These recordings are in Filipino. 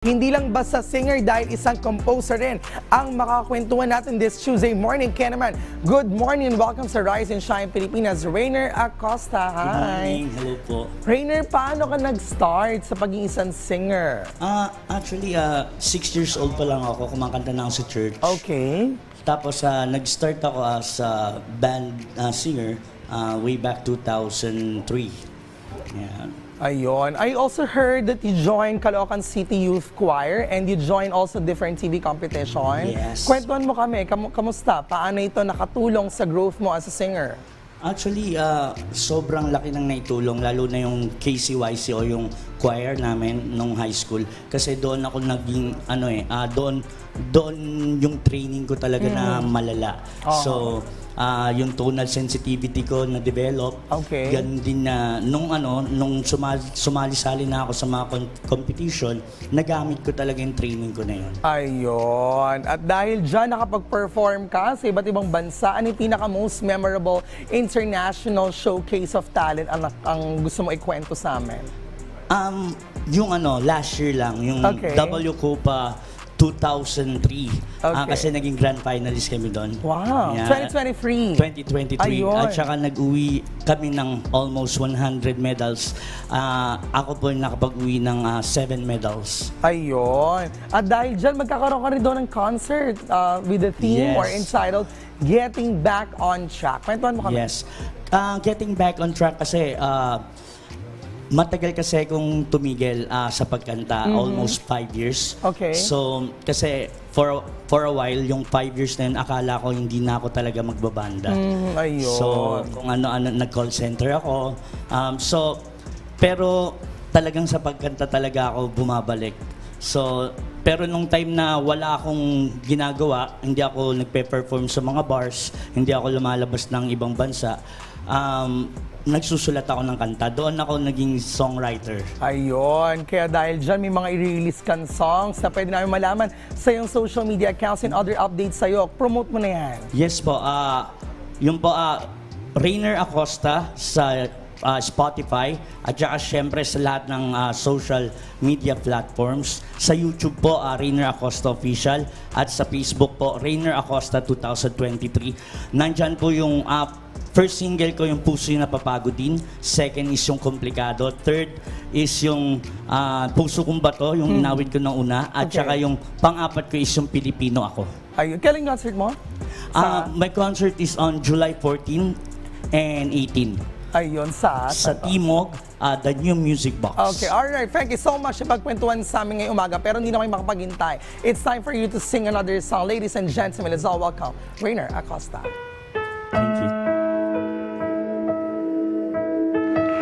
Hindi lang basta singer dahil isang composer rin ang makakwentuhan natin this Tuesday morning. Kaya naman, good morning and welcome sa Rise and Shine Pilipinas. Rainer Acosta, Good hi! morning, hello po. Rainer, paano ka nag-start sa pagiging isang singer? Ah, actually, ah, six years old pa lang ako, kumakanta na ako sa church. Okay. Tapos, ah, nag-start ako as a band ah, singer ah, way back 2003. Yan. Ayun. I also heard that you joined Caloocan City Youth Choir and you joined also different TV competition. Yes. Kwentuhan mo kami, kam- kamusta? Paano ito nakatulong sa growth mo as a singer? Actually, ah, sobrang laki ng naitulong, lalo na yung KCYC o yung choir namin nung high school. Kasi doon ako naging, ano eh, ah, doon, doon yung training ko talaga na malala. Oo. So, ah, yung tonal sensitivity ko na-develop. Okay. Ganun din na, nung ano, nung sumali, sumali-sali na ako sa mga con- competition, nagamit ko talaga yung training ko na yun. Ayun. At dahil dyan nakapag-perform ka sa iba't ibang bansa, ano yung pinaka-most memorable international showcase of talent ang, ang gusto mo ikwento sa amin? Um, yung ano, last year lang, yung Okay. W Copa 2003. Ah, Okay. kasi naging grand finalist kami doon. Wow. Yeah. 2023. 2023. Ayun. At saka nag-uwi kami ng almost 100 medals. Ah, ako po yung nakapag-uwi ng 7 medals. Ayun. At dahil dyan, magkakaroon ka rin doon ng concert uh, with the theme Yes. or entitled Getting Back on Track. Kwentuhan mo kami. Yes. Ah, getting back on track kasi ah, matagal kasi kung tumigil ah, sa pagkanta, almost five years. Mm-hmm. Okay. So, kasi for for a while, yung five years na yun, akala ko hindi na ako talaga magbabanda. Mm, ayun. So, kung ano-ano, nag-call center ako. Um, so, pero talagang sa pagkanta talaga ako bumabalik. So, pero nung time na wala akong ginagawa, hindi ako nagpe-perform sa mga bars, hindi ako lumalabas ng ibang bansa, um, nagsusulat ako ng kanta. Doon ako naging songwriter. Ayun. Kaya dahil dyan, may mga i-release kang songs na pwede namin malaman sa iyong social media accounts and other updates sa'yo. Promote mo na yan. Yes po, ah yung po, ah Rainer Acosta sa ah, Spotify at saka syempre sa lahat ng ah, social media platforms. Sa YouTube po, ah, Rainer Acosta Official at sa Facebook po, Rainer Acosta 2023. Nandyan po yung ah, first single ko, yung Puso yung Napapagod Din. Second is yung Komplikado. Third is yung ah, Puso Kong Bato, yung inawit ko na una. At Okay. saka yung pang-apat ko is yung Pilipino Ako. Ayun. Kailan yung concert mo? Ah, my concert is on July 14 and 18 Ayun, sa... sa Timog, ah, the New Music Box. Okay, alright. Thank you so much sa pagkwentuhan sa amin ngayong umaga pero hindi na kayo makapaghintay. It's time for you to sing another song. Ladies and gentlemen, let's all welcome Rainer Acosta.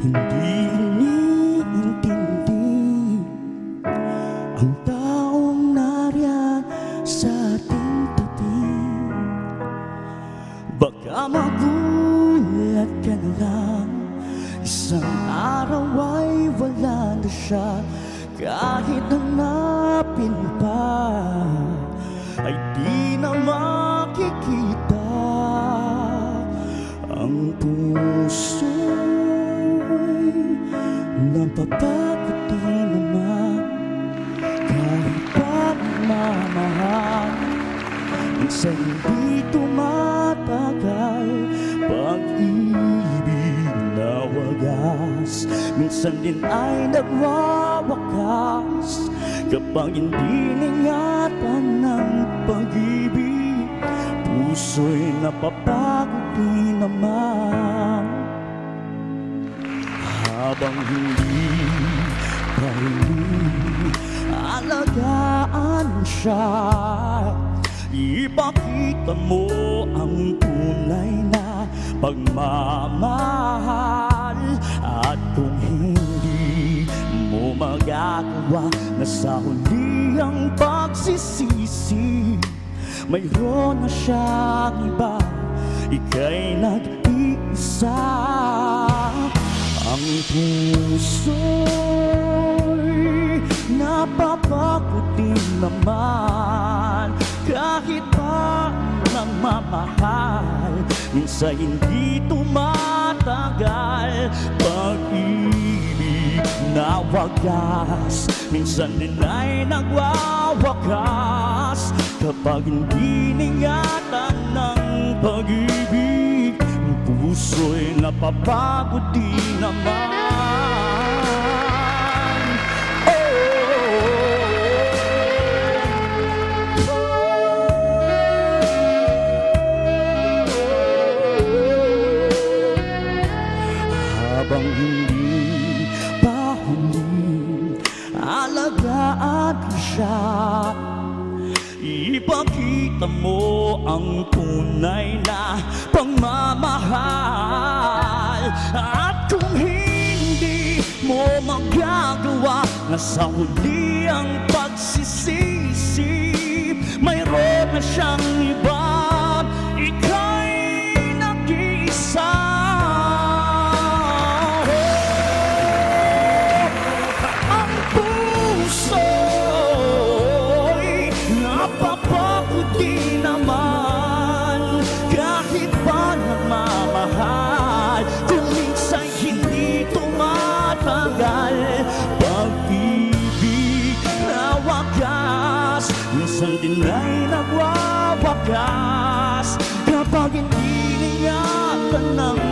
hindi iniintindi ang taong nariyan sa ating tating. Baka magulat ka na lang. Isang araw ay wala na siya. Kahit hanapin pa Ay di na makikita Ang puso'y Napapagod din naman Kahit pagmamahal Minsan hindi tumatagal Pag-ibig na wagas Minsan din ay nagwawakas Kapag hindi ningatan ng pag-ibig Puso'y napapagod din naman Habang hindi pa alagaan siya. Ipakita mo ang tunay na pagmamahal. At kung hindi mo magagawa na sa huli ang pagsisisi Mayroon na siyang iba, ika'y nag-iisa Ang puso'y napapagod din naman. Kahit pa nagmamahal Minsan hindi tumatagal. Pag-ibig na wagas Minsan din ay nagwawakas. Kapag hindi ningatan ng pag-ibig puso'y napapagod din naman. Habang hindi pa huli Alagaan siya Ipakita mo ang tunay na pagmamahal sa huli ang pagsisisi. Mayroon na siyang iba Minsan din ay nagwawakas. Kapag hindi niyatan ng